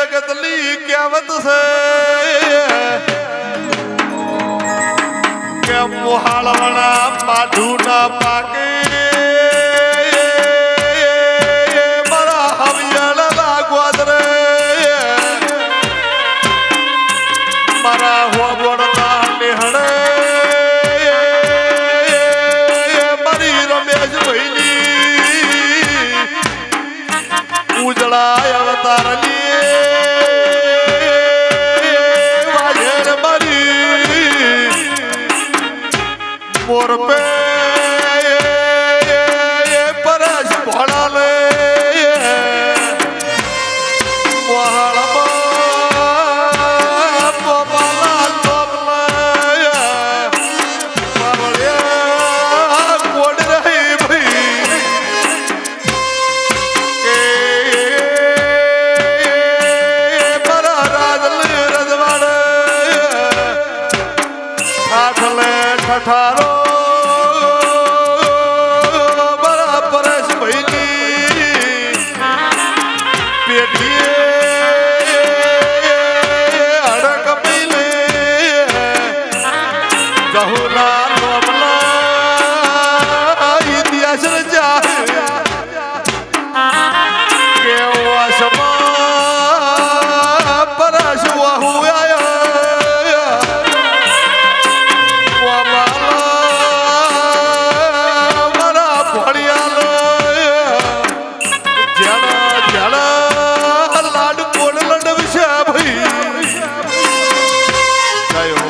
જગતલી કહેવત છે કે મોહાળવાના માઢું ના પાકે મારા હોબળના ઉજળા અવતારની વાજેર મારી મોર પે ભાઈની અડક પીલે જહુના નોમલા 가요.